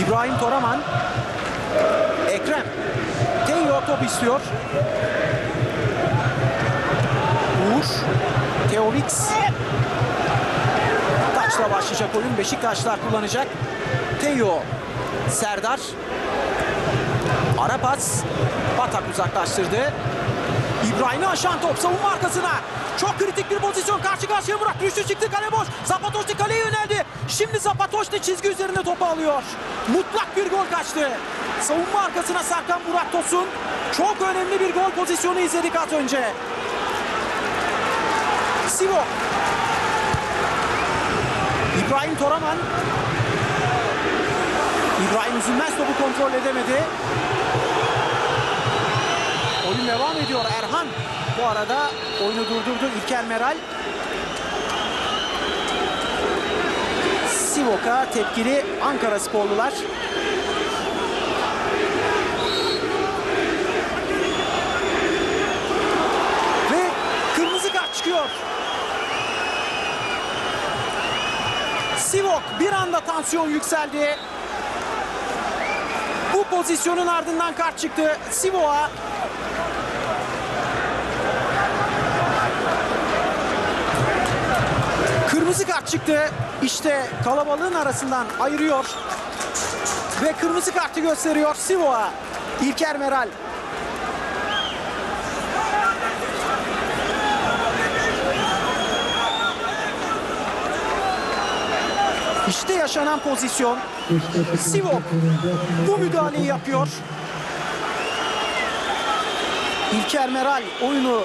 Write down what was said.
İbrahim Toraman. Ekrem. Teo top istiyor. Uğur. Teovix. Taçla başlayacak oyun. Beşiktaşlar kullanacak. Teo. Serdar. Ara pas. Batak uzaklaştırdı. İbrahim'i aşan top savunma arkasına. Çok kritik bir pozisyon. Karşı karşıya Murat düştü çıktı kale boş. Zapatoşlu kaleye yöneldi. Şimdi Zapatoşlu çizgi üzerinde topu alıyor. Mutlak bir gol kaçtı. Savunma arkasına sarkan Murat Tosun. Çok önemli bir gol pozisyonu izledik az önce. Sivok. İbrahim Toraman. İbrahim Üzülmez topu kontrol edemedi. Oyun devam ediyor. Erhan bu arada oyunu durdurdu. İlker Meral. Sivok'a tepkili Ankara sporlular. Ve kırmızı kart çıkıyor. Sivok bir anda tansiyon yükseldi. Bu pozisyonun ardından kart çıktı. Sivok'a Kırmızı kart çıktı. İşte kalabalığın arasından ayırıyor. Ve kırmızı kartı gösteriyor Sivo'a. İlker Meral. İşte yaşanan pozisyon. Sivok bu müdahaleyi yapıyor. İlker Meral oyunu